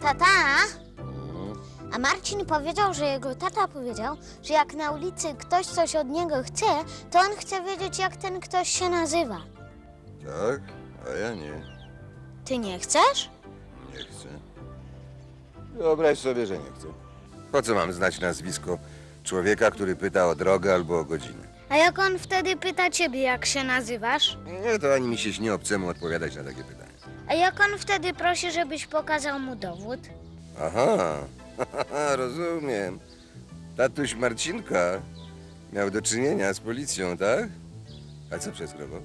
Tata! No. A Marcin powiedział, że jego tata powiedział, że jak na ulicy ktoś coś od niego chce, to on chce wiedzieć, jak ten ktoś się nazywa. Tak? A ja nie. Ty nie chcesz? Nie chcę. Wyobraź sobie, że nie chcę. Po co mam znać nazwisko człowieka, który pyta o drogę albo o godzinę? A jak on wtedy pyta ciebie, jak się nazywasz? Nie, to ani mi się śni obcemu odpowiadać na takie pytania. A jak on wtedy prosi, żebyś pokazał mu dowód? Aha, rozumiem. Tatuś Marcinka miał do czynienia z policją, tak? A co przeskrował?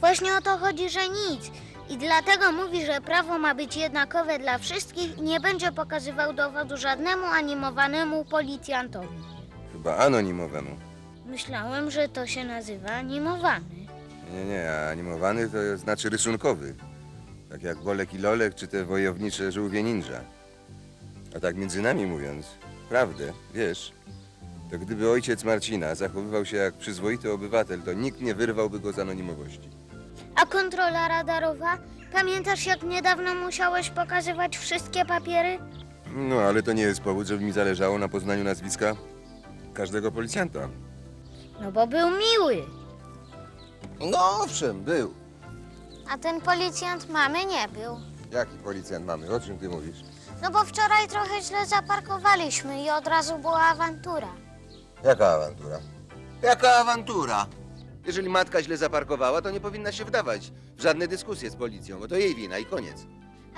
Właśnie o to chodzi, że nic. I dlatego mówi, że prawo ma być jednakowe dla wszystkich i nie będzie pokazywał dowodu żadnemu animowanemu policjantowi. Chyba anonimowemu. Myślałem, że to się nazywa animowany. Nie, nie, a animowany to znaczy rysunkowy. Tak jak Bolek i Lolek, czy te wojownicze żółwie ninja. A tak między nami mówiąc, prawdę, wiesz, to gdyby ojciec Marcina zachowywał się jak przyzwoity obywatel, to nikt nie wyrwałby go z anonimowości. A kontrola radarowa? Pamiętasz, jak niedawno musiałeś pokazywać wszystkie papiery? No, ale to nie jest powód, żeby mi zależało na poznaniu nazwiska każdego policjanta. No bo był miły. No owszem, był. A ten policjant mamy nie był. Jaki policjant mamy? O czym ty mówisz? No bo wczoraj trochę źle zaparkowaliśmy i od razu była awantura. Jaka awantura? Jaka awantura? Jeżeli matka źle zaparkowała, to nie powinna się wdawać w żadne dyskusje z policją, bo to jej wina i koniec.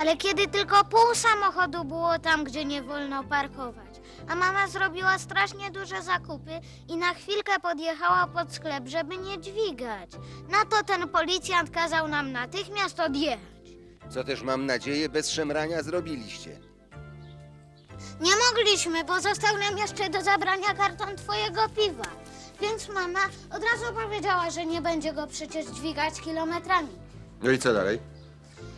Ale kiedy tylko pół samochodu było tam, gdzie nie wolno parkować. A mama zrobiła strasznie duże zakupy i na chwilkę podjechała pod sklep, żeby nie dźwigać. Na to ten policjant kazał nam natychmiast odjechać. Co też mam nadzieję, bez szemrania zrobiliście. Nie mogliśmy, bo został nam jeszcze do zabrania karton twojego piwa. Więc mama od razu powiedziała, że nie będzie go przecież dźwigać kilometrami. No i co dalej?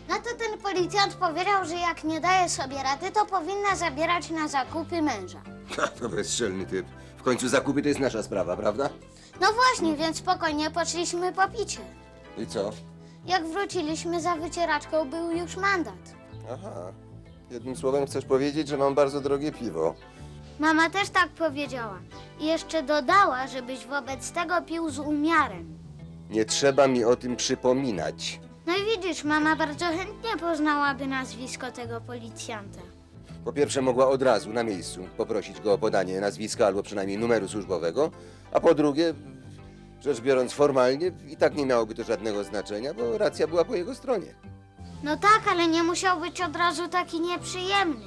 Na to ten policjant powiedział, że jak nie daje sobie rady, to powinna zabierać na zakupy męża. to bezczelny typ. W końcu zakupy to jest nasza sprawa, prawda? No właśnie, więc spokojnie poszliśmy po picie. I co? Jak wróciliśmy za wycieraczką, był już mandat. Aha. Jednym słowem chcesz powiedzieć, że mam bardzo drogie piwo. Mama też tak powiedziała. I jeszcze dodała, żebyś wobec tego pił z umiarem. Nie trzeba mi o tym przypominać. No i widzisz, mama bardzo chętnie poznałaby nazwisko tego policjanta. Po pierwsze, mogła od razu na miejscu poprosić go o podanie nazwiska albo przynajmniej numeru służbowego, a po drugie, rzecz biorąc formalnie, i tak nie miałoby to żadnego znaczenia, bo racja była po jego stronie. No tak, ale nie musiał być od razu taki nieprzyjemny.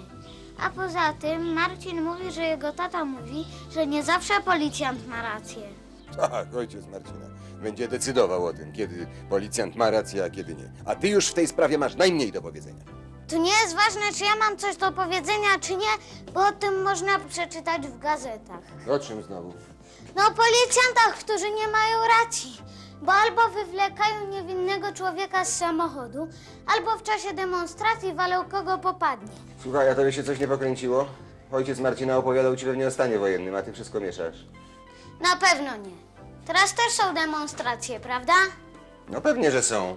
A poza tym Marcin mówi, że jego tata mówi, że nie zawsze policjant ma rację. Tak, ojciec Marcina będzie decydował o tym, kiedy policjant ma rację, a kiedy nie. A ty już w tej sprawie masz najmniej do powiedzenia. Tu nie jest ważne, czy ja mam coś do powiedzenia, czy nie, bo o tym można przeczytać w gazetach. O czym znowu? No o policjantach, którzy nie mają racji. Bo albo wywlekają niewinnego człowieka z samochodu, albo w czasie demonstracji walą kogo popadnie. Słuchaj, a tobie się coś nie pokręciło? Ojciec Marcina opowiadał ci pewnie o stanie wojennym, a ty wszystko mieszasz. Na pewno nie. Teraz też są demonstracje, prawda? No pewnie, że są.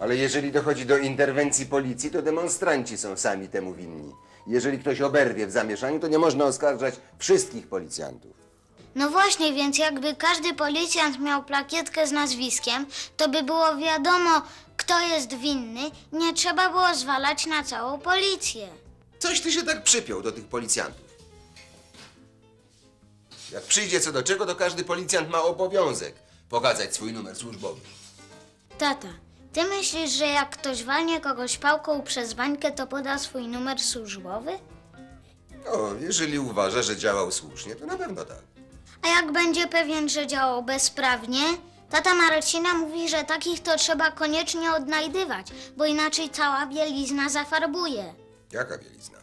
Ale jeżeli dochodzi do interwencji policji, to demonstranci są sami temu winni. Jeżeli ktoś oberwie w zamieszaniu, to nie można oskarżać wszystkich policjantów. No właśnie, więc jakby każdy policjant miał plakietkę z nazwiskiem, to by było wiadomo, kto jest winny. Nie trzeba było zwalać na całą policję. Coś ty się tak przypiął do tych policjantów. Jak przyjdzie co do czego, to każdy policjant ma obowiązek pokazać swój numer służbowy. Tata, ty myślisz, że jak ktoś walnie kogoś pałką przez bańkę, to poda swój numer służbowy? No, jeżeli uważa, że działał słusznie, to na pewno tak. A jak będzie pewien, że działał bezprawnie? Tata Marcina mówi, że takich to trzeba koniecznie odnajdywać, bo inaczej cała bielizna zafarbuje. Jaka bielizna?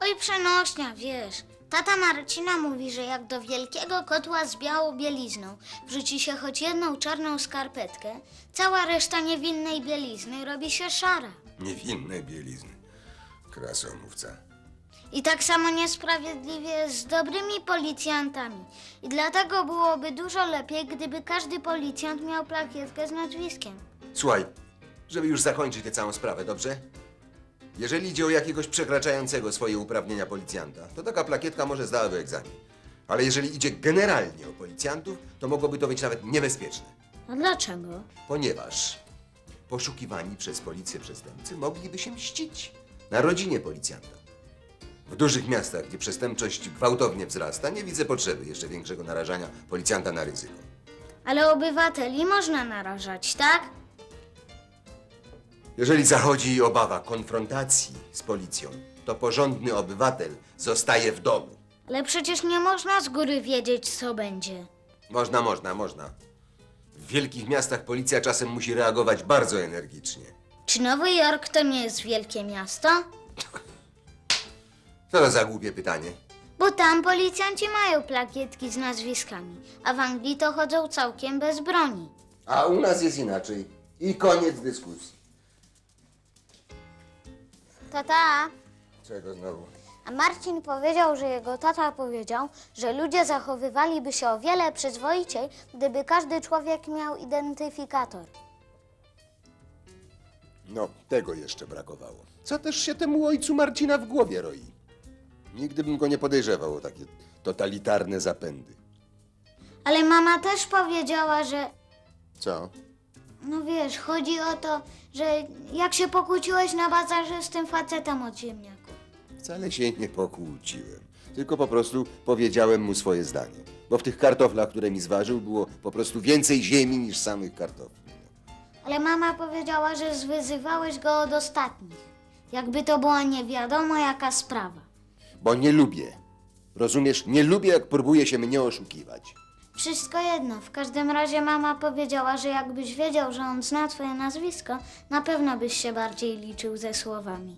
Oj, przenośnia, wiesz. Tata Marcina mówi, że jak do wielkiego kotła z białą bielizną wrzuci się choć jedną czarną skarpetkę, cała reszta niewinnej bielizny robi się szara. Niewinne bielizny. Krasomówca. I tak samo niesprawiedliwie jest z dobrymi policjantami. I dlatego byłoby dużo lepiej, gdyby każdy policjant miał plakietkę z nazwiskiem. Słuchaj, żeby już zakończyć tę całą sprawę, dobrze? Jeżeli idzie o jakiegoś przekraczającego swoje uprawnienia policjanta, to taka plakietka może zdałaby egzamin. Ale jeżeli idzie generalnie o policjantów, to mogłoby to być nawet niebezpieczne. A dlaczego? Ponieważ poszukiwani przez policję przestępcy mogliby się mścić na rodzinie policjanta. W dużych miastach, gdzie przestępczość gwałtownie wzrasta, nie widzę potrzeby jeszcze większego narażania policjanta na ryzyko. Ale obywateli można narażać, tak? Jeżeli zachodzi obawa konfrontacji z policją, to porządny obywatel zostaje w domu. Ale przecież nie można z góry wiedzieć, co będzie. Można, można, można. W wielkich miastach policja czasem musi reagować bardzo energicznie. Czy Nowy Jork to nie jest wielkie miasto? Co to za głupie pytanie? Bo tam policjanci mają plakietki z nazwiskami, a w Anglii to chodzą całkiem bez broni. A u nas jest inaczej. I koniec dyskusji. Tata, Czego znowu? a Marcin powiedział, że jego tata powiedział, że ludzie zachowywaliby się o wiele przyzwoiciej, gdyby każdy człowiek miał identyfikator. No, tego jeszcze brakowało. Co też się temu ojcu Marcina w głowie roi? Nigdy bym go nie podejrzewał o takie totalitarne zapędy. Ale mama też powiedziała, że Co? No wiesz, chodzi o to, że jak się pokłóciłeś na bazarze z tym facetem od ziemniaków. Wcale się nie pokłóciłem. Tylko po prostu powiedziałem mu swoje zdanie. Bo w tych kartoflach, które mi zważył, było po prostu więcej ziemi niż samych kartofli. Ale mama powiedziała, że zwyzywałeś go od ostatnich. Jakby to była nie wiadomo jaka sprawa. Bo nie lubię. Rozumiesz? Nie lubię, jak próbuje się mnie oszukiwać. Wszystko jedno. W każdym razie mama powiedziała, że jakbyś wiedział, że on zna twoje nazwisko, na pewno byś się bardziej liczył ze słowami.